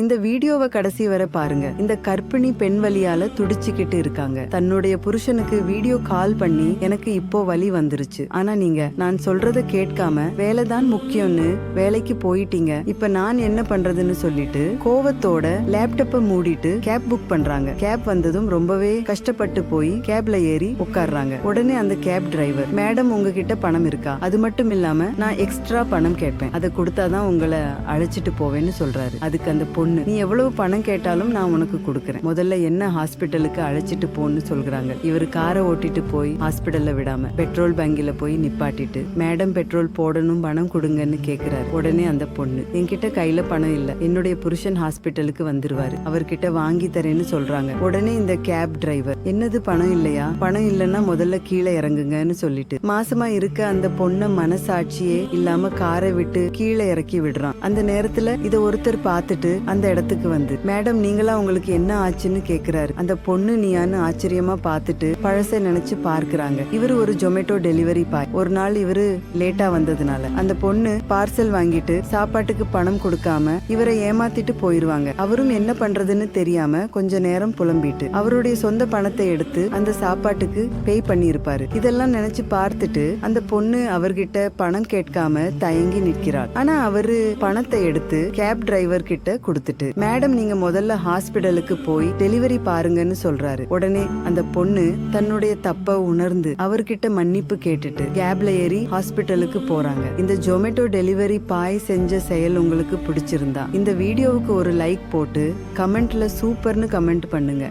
இந்த வீடியோவை கடைசி வரை பாருங்க. இந்த கர்ப்பிணி பெண் வழியால துடிச்சுக்கிட்டு இருக்காங்க. தன்னுடைய புருஷனுக்கு வீடியோ கால் பண்ணி எனக்கு இப்போ வலி வந்துருச்சு. ஆனா நீங்க நான் சொல்றத கேட்காம வேலை தான் முக்கியம்னு வேலைக்கு போயிட்டீங்க. இப்ப நான் என்ன பண்றதுன்னு சொல்லிட்டு கோவத்தோட லேப்டாப்பை மூடிட்டு கேப் புக் பண்றாங்க. கேப் வந்ததும் ரொம்பவே கஷ்டப்பட்டு போய் கேப்ல ஏறி உட்கார்றாங்க. உடனே அந்த கேப் டிரைவர் மேடம் உங்ககிட்ட பணம் இருக்கா? அது மட்டும் இல்லாம நான் எக்ஸ்ட்ரா பணம் கேட்பேன். அதை கொடுத்தாதான் உங்களை அழைச்சிட்டு போவேன்னு சொல்றாரு. அதுக்கு அந்த பொண்ணு நீ எவ்வளவு பணம் கேட்டாலும் நான் உனக்கு கொடுக்கறேன். முதல்ல என்ன ஹாஸ்பிட்டலுக்கு அழைச்சிட்டு போன்னு சொல்றாங்க. இவர் காரை ஓட்டிட்டு போய் ஹாஸ்பிட்டல்ல விடாம பெட்ரோல் பங்கில போய் நிப்பாட்டிட்டு மேடம் பெட்ரோல் போடணும் பணம் கொடுங்கன்னு கேக்குறாரு. உடனே அந்த பொண்ணு என்கிட்ட கையில பணம் இல்ல. என்னுடைய புருஷன் ஹாஸ்பிட்டலுக்கு வந்துருவாரு. அவர்கிட்ட வாங்கி தரேன்னு சொல்றாங்க. உடனே இந்த கேப் டிரைவர் என்னது பணம் இல்லையா? பணம் இல்லைன்னா முதல்ல கீழே இறங்குங்கன்னு சொல்லிட்டு மாசமா இருக்க அந்த பொண்ண மனசாட்சியே இல்லாம காரை விட்டு கீழே இறக்கி விடுறான். அந்த நேரத்துல இத ஒருத்தர் பார்த்துட்டு அந்த இடத்துக்கு வந்து மேடம் நீங்களா உங்களுக்கு என்ன ஆச்சுன்னு கேக்குறாரு. அந்த பொண்ணு நீயான்னு ஆச்சரியமா பார்த்துட்டு பழச நினைச்சு பார்க்கறாங்க. இவரு ஒரு ஜொமேட்டோ டெலிவரி பாய். ஒரு நாள் இவரு லேட்டா வந்ததுனால. அந்த பொண்ணு பார்சல் வாங்கிட்டு சாப்பாட்டுக்கு பணம் கொடுக்காம இவரை ஏமாத்திட்டு போயிருவாங்க. அவரும் என்ன பண்றதுன்னு தெரியாம கொஞ்ச நேரம் புலம்பிட்டு அவருடைய சொந்த பணத்தை எடுத்து அந்த சாப்பாட்டுக்கு பே பண்ணியிருப்பாரு. இதெல்லாம் நினைச்சு பார்த்துட்டு அந்த பொண்ணு அவர்கிட்ட பணம் கேட்காம தயங்கி நிற்கிறார் ஆனா அவரு பணத்தை எடுத்து கேப் டிரைவர் கிட்ட கொடுத்துட்டு மேடம் நீங்க முதல்ல ஹாஸ்பிடலுக்கு போய் டெலிவரி பாருங்கன்னு சொல்றாரு. உடனே அந்த பொண்ணு தன்னுடைய தப்ப உணர்ந்து அவர்கிட்ட மன்னிப்பு கேட்டுட்டு கேப்ல ஏறி ஹாஸ்பிட்டலுக்கு போறாங்க. இந்த ஜொமேட்டோ டெலிவரி பாய் செஞ்ச செயல் உங்களுக்கு பிடிச்சிருந்தா இந்த வீடியோவுக்கு ஒரு லைக் போட்டு கமெண்ட்ல சூப்பர்னு கமெண்ட் பண்ணுங்க.